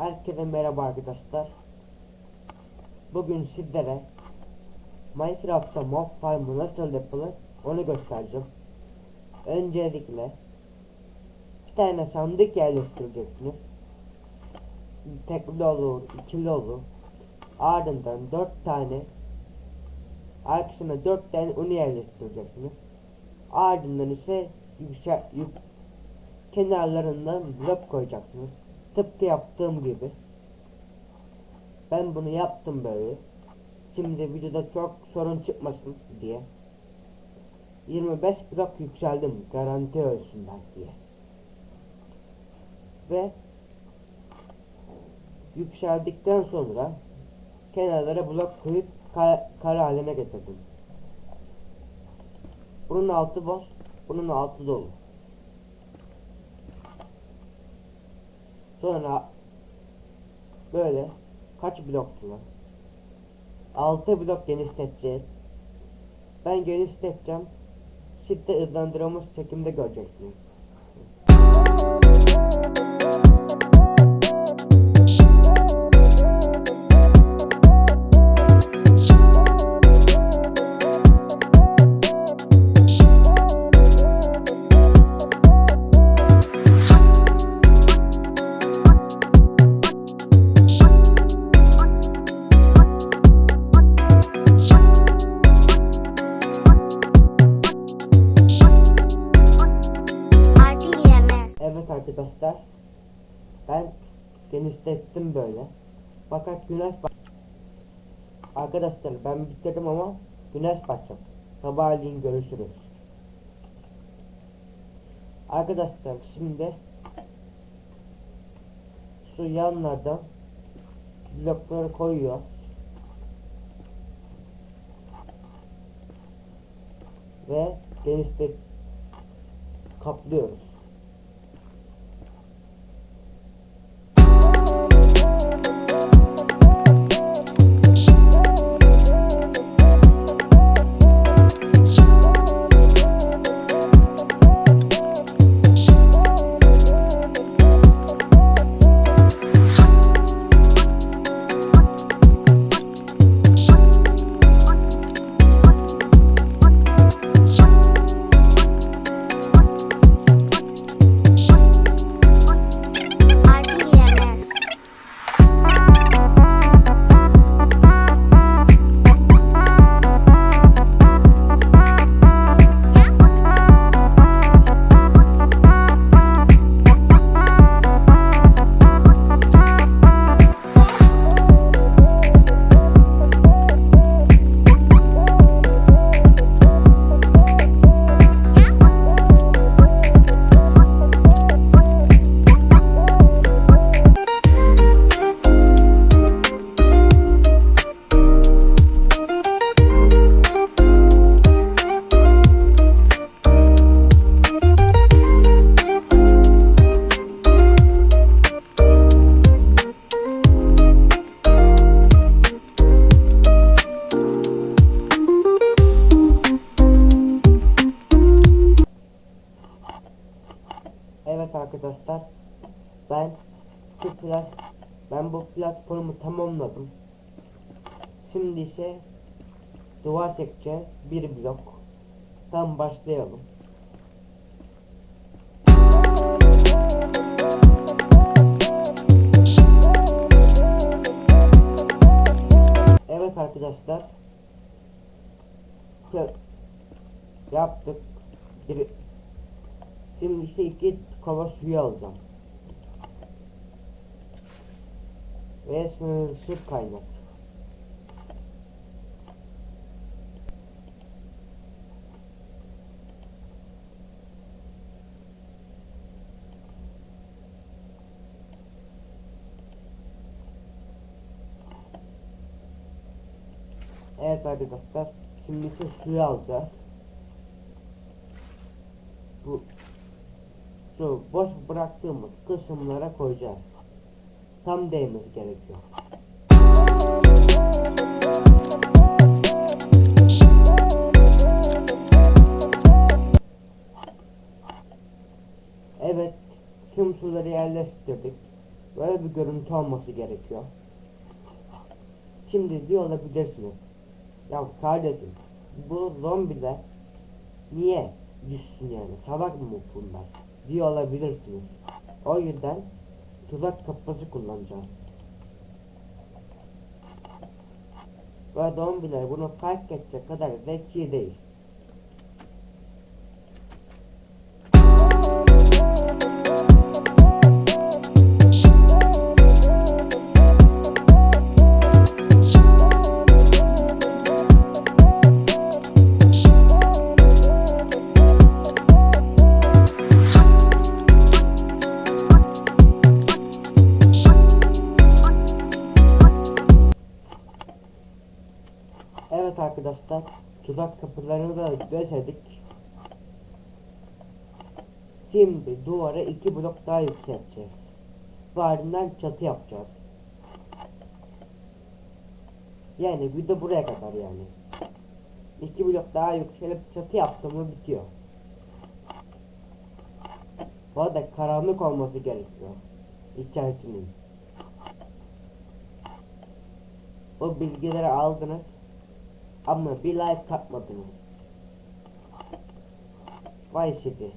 Herkese merhaba arkadaşlar. Bugün sizlere Minecraft'ta mob farmı nasıl yapılır onu göstereceğim. Öncelikle bir tane sandık yerleştireceksiniz. Tekli olur, ikili olur. Ardından dört tane arkasına dört tane unu yerleştireceksiniz. Ardından ise yüksel, yük, kenarlarından blok koyacaksınız. Tıpkı yaptığım gibi. Ben bunu yaptım böyle. Şimdi videoda çok sorun çıkmasın diye. 25 blok yükseldim garanti ölsünler diye. Ve yükseldikten sonra kenarlara blok koyup kare, kare haline getirdim. Bunun altı boş, bunun altı dolu. Sonra böyle kaç bloktu lan? 6 blok genişleteceğiz. Ben genişleteceğim. Siz de çekimde göreceksiniz. Arkadaşlar. Ben genişlettim böyle. Fakat güneş bak. Arkadaşlar ben bitirdim ama güneş batacak. Sabahleyin görüşürüz. Arkadaşlar şimdi şu yanlardan blokları koyuyor. Ve genişlet kaplıyoruz. Arkadaşlar ben bu plas ben bu platformu tamamladım. Şimdi ise duvar çekeceğiz bir blok. Tam başlayalım. Evet arkadaşlar. Yaptık. Bir Şimdi işte iki kova suyu alacağım. Ve sınırsız kaynak. Evet arkadaşlar. Şimdi ise suyu alacağız. Bu şu boş bıraktığımız kısımlara koyacağız. Tam değmesi gerekiyor. Evet, tüm suları yerleştirdik. Böyle bir görüntü olması gerekiyor. Şimdi diyor olabilirsiniz. Ya kardeşim bu zombiler niye düşsün yani salak mı bunlar diyor olabilirsiniz. O yüzden tuzak kapısı kullanacağız. Ve zombiler bunu fark edecek kadar zeki değil. Arkadaşlar tuzak kapılarını da döşedik. Şimdi duvara iki blok daha yükselteceğiz. Ve ardından çatı yapacağız. Yani bir de buraya kadar yani. İki blok daha yükselip çatı yaptım mı bitiyor. Bu arada karanlık olması gerekiyor. İçerisinin. O bilgileri aldınız. Ama bir like katmadınız. Vay şimdi.